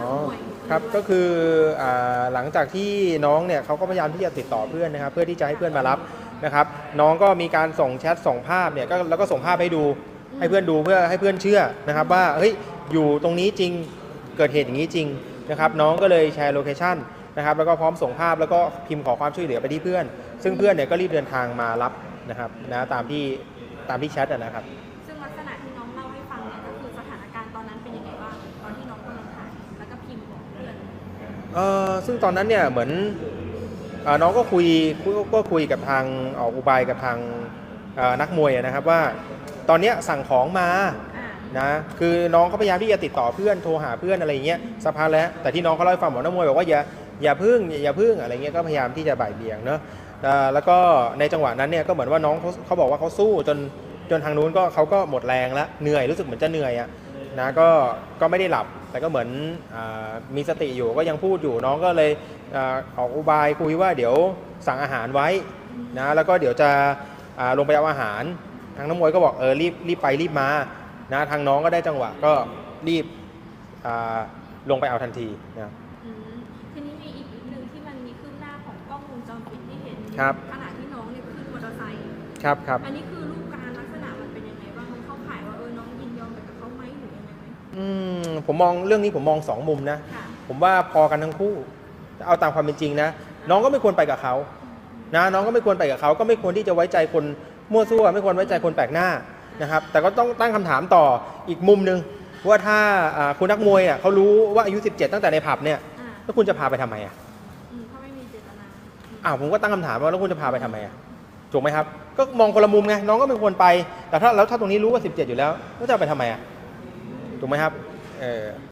อ๋อครับก็คืออ่าหลังจากที่น้องเนี่ยเขาก็พยายามที่จะติดต่อเพื่อนนะครับ เพื่อที่จะให้เพื่อนมารับนะครับ น้องก็มีการส่งแชทส่งภาพเนี่ยก็แล้วก็ส่งภาพให้ดูให้เพื่อนดูเพื่อให้เพื่อนเชื่อนะครับ ว่าเฮ้ยอยู่ตรงนี้จริงเกิดเหตุอย่างนี้จริงนะครับน้องก็เลยแชร์โลเคชั่นนะครับแล้วก็พร้อมส่งภาพแล้วก็พิมพ์ขอความช่วยเหลือไปที่เพื่อน ซึ่งเพื่อนเนี่ยก็รีบเดินทางมารับนะครับนะตามที่ตามที่แชทนะครับ เอ่อซึ่งตอนนั้นเนี่ยเหมือนอน้องก็คุยก็คุยกับทางออกอุบายกับทางนักมวยนะครับว่าตอนเนี้ยสั่งของมานะคือน้องเขาพยายามที่จะติดต่อเพื่อนโทรหาเพื่อนอะไรอย่างเงี้ยสักพักแล้ว แต่ที่น้องเขาเล่าให้ฟังบอกนักมวยบอกว่าอย่าอย่าพึ่งอย่าพึ่งอะไรเงี้ยก็พยายามที่จะบ่ายเบี่ยงเนอะแล้วก็ในจังหวะนั้นเนี่ยก็เหมือนว่าน้องเขาเขาบอกว่าเขาสู้จนจนทางนู้นก็เขาก็หมดแรงแล้วเหนื่อยรู้สึกเหมือนจะเหนื่อยอะ นะก็ก็ไม่ได้หลับแต่ก็เหมือนอามีสติอยู่ก็ยังพูดอยู่น้องก็เลยอาออกอุบายคุยว่าเดี๋ยวสั่งอาหารไว้นะแล้วก็เดี๋ยวจะอ่าลงไปเอาอาหาร ทางน้ำมวยก็บอกเออรีบรีบไปรีบมานะทางน้องก็ได้จังหวะก็รีบอ่าลงไปเอาทันทีนะอืมทีนี้มีอีกนิดนึงที่มันมีคืบหน้าของกล้องวงจรปิดที่เห็นครับขณะที่น้องเนี่ยขึ้นมอเตอร์ไซค์ครับครับอันนี้คือ อืมผมมองเรื่องนี้ผมมองสองมุมนะ ค่ะ ผมว่าพอกันทั้งคู่เอาตามความเป็นจริงนะ น้องก็ไม่ควรไปกับเขานะน้องก็ไม่ควรไปกับเขาก็ไม่ควรที่จะไว้ใจคนมั่วซั่วไม่ควรไว้ใจคนแปลกหน้านะครับแต่ก็ต้องตั้งคำถามต่ออีกมุมหนึ่งว่าถ้าอ่าคุณนักมวยอะเขารู้ว่าอายุ 17 ตั้งแต่ในผับเนี่ยอ่าแล้วคุณจะพาไปทำไมอะ อืมถ้าไม่มีเจตนาอืมอ้าวผมก็ตั้งคำถามว่าแล้วคุณจะพาไปทำไมอะถูกไหมครับ ก็มองคนละมุมไงน้องก็ไม่ควรไป แต่ถ้าแล้วถ้าตรงนี้รู้ว่า 17 อยู่แล้วแล้วจะเอาไปทำไมอะ ถูกไหมครับเออ